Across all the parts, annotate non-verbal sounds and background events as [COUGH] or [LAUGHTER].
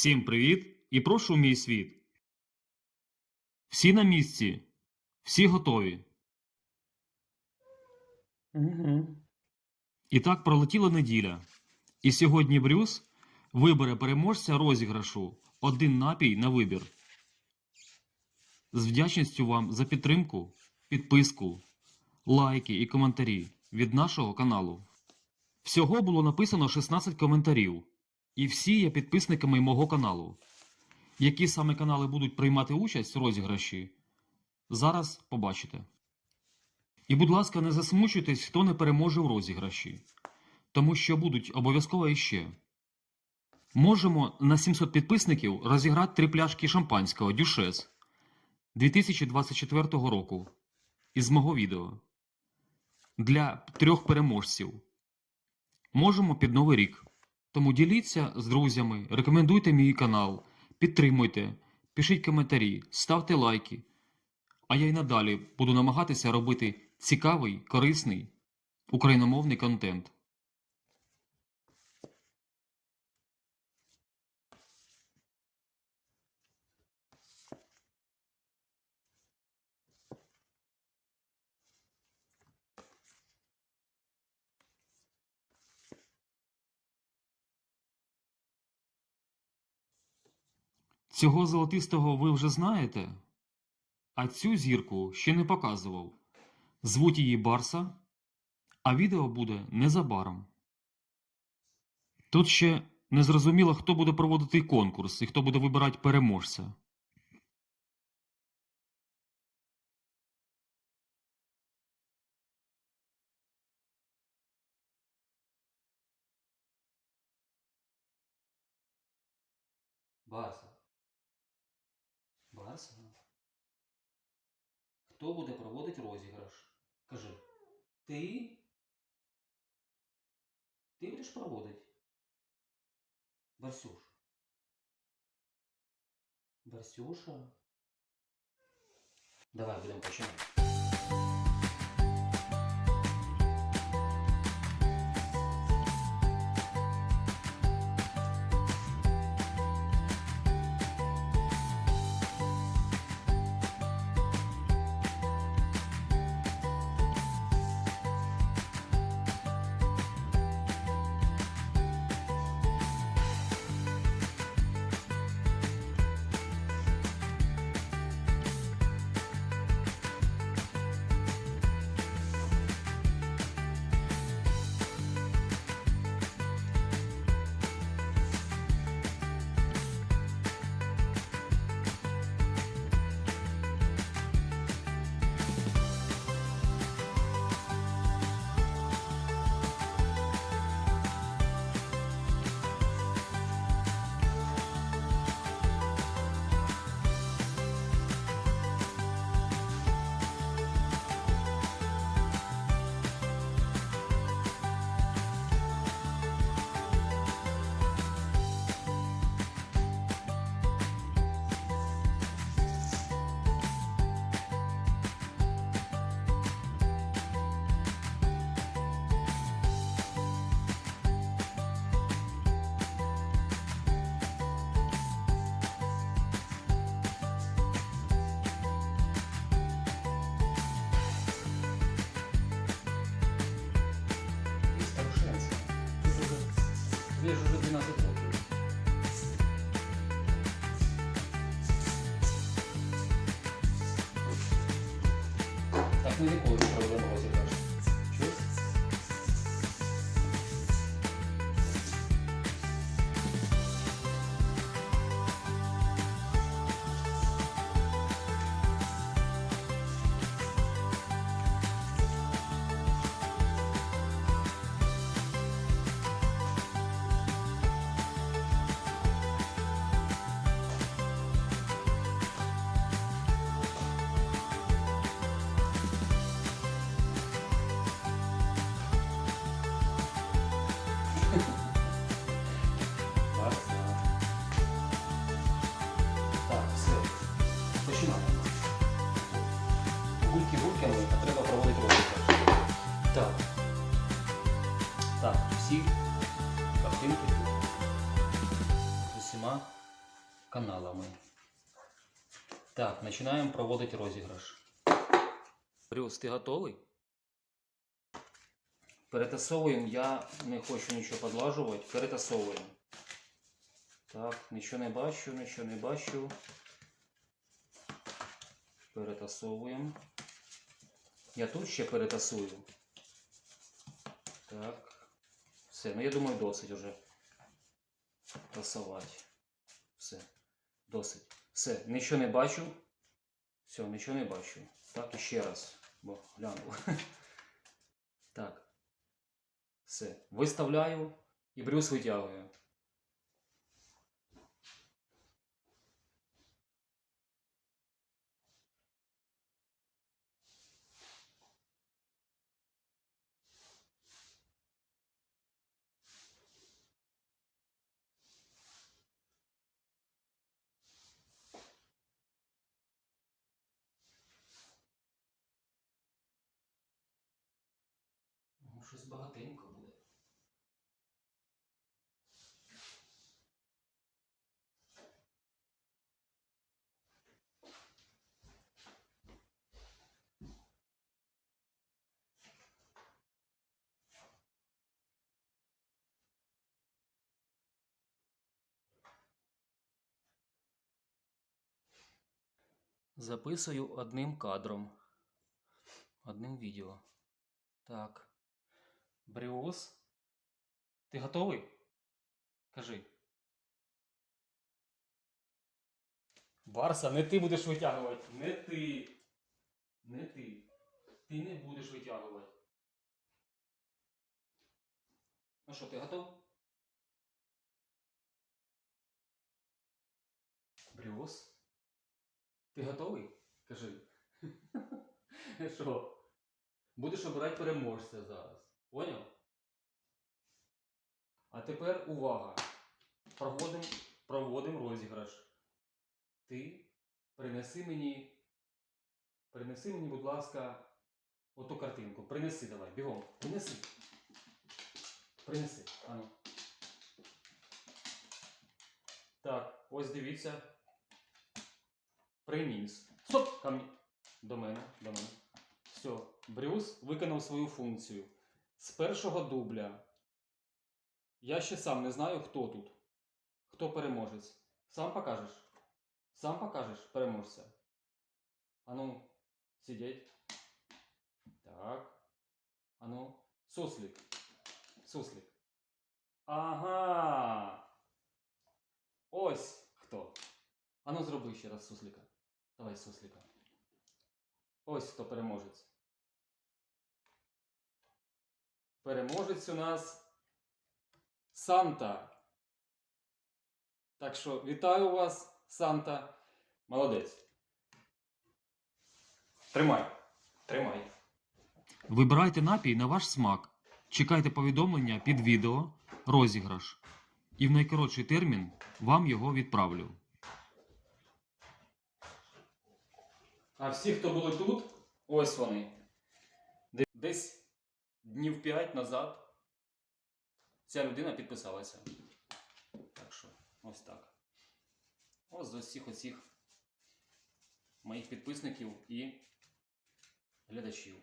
Всім привіт і прошу в мій світ. Всі на місці, всі готові. Угу. І так пролетіла неділя. І сьогодні Брюс вибере переможця розіграшу один напій на вибір. З вдячністю вам за підтримку, підписку, лайки і коментарі від нашого каналу. Всього було написано 16 коментарів, і всі є підписниками мого каналу. Які саме канали будуть приймати участь у розіграші, зараз побачите. І, будь ласка, не засмучуйтесь, хто не переможе в розіграші, тому що будуть обов'язково іще. Можемо на 700 підписників розіграти три пляшки шампанського Дюшес 2024 року із мого відео для трьох переможців. Можемо під новий рік. Тому діліться з друзями, рекомендуйте мій канал, підтримуйте, пишіть коментарі, ставте лайки. А я й надалі буду намагатися робити цікавий, корисний україномовний контент. Цього золотистого ви вже знаєте? А цю зірку ще не показував. Звуть її Барса, а відео буде незабаром. Тут ще не зрозуміло, хто буде проводити конкурс і хто буде вибирати переможця. Барса. Барса? Хто буде проводити розіграш? Кажи. Ти? Ти будеш проводити? Барсюш. Барсюша? Давай будемо починати. Так ми ніколи не проведемо розіграш. Чуєш? будинку з усіма каналами. Так, починаємо проводити розіграш. Брюс, ти готовий? Перетасовуємо, я не хочу нічого підлажувати. Перетасовуємо. Так, нічого не бачу, нічого не бачу. Перетасовуємо. Я тут ще перетасую. Так. Все, ну я думаю, досить вже тасувати. Все. Досить. Все, нічого не бачу. Все, нічого не бачу. Так, і ще раз. Бо глянув. [LAUGHS] Так. Все. Виставляю і брюс витягую. Щось багатенько буде. Записую одним кадром. Одним відео. Так. Брюс. Ти готовий? Кажи. Барса, не ти будеш витягувати. Не ти. Не ти. Ти не будеш витягувати. Ну що, ти готов? Брюс. Ти готовий? Кажи. [LAUGHS] Що? Будеш обирати переможця зараз. Поняв? А тепер увага. Проводимо проводим розіграш. Ти принеси мені. Принеси мені, будь ласка, оту картинку. Принеси давай, бігом. Принеси. Принеси. Ану. Так, ось дивіться. Приніс. Стоп! Ко. До мене, до мене. Все, Брюс виконав свою функцію. З першого дубля. Я ще сам не знаю, хто тут. Хто переможець. Сам покажеш? Сам покажеш переможця. Ану, сидіть. Так. Ану, суслик. Суслик. Ага. Ось хто. Ану, зроби ще раз суслика. Давай суслика. Ось хто переможець. Переможець у нас Санта. Так що вітаю вас, Санта. Молодець. Тримай. Тримай. Вибирайте напій на ваш смак. Чекайте повідомлення під відео, розіграш. І в найкоротший термін вам його відправлю. А всі, хто були тут, ось вони. Десь днів 5 назад ця людина підписалася. Так що, ось так. Ось з усіх оцих моїх підписників і глядачів.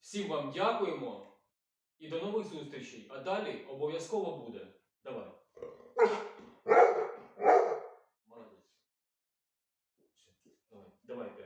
Всім вам дякуємо і до нових зустрічей. А далі обов'язково буде. Давай. Молодець. Все, Давай, давай, п'ять.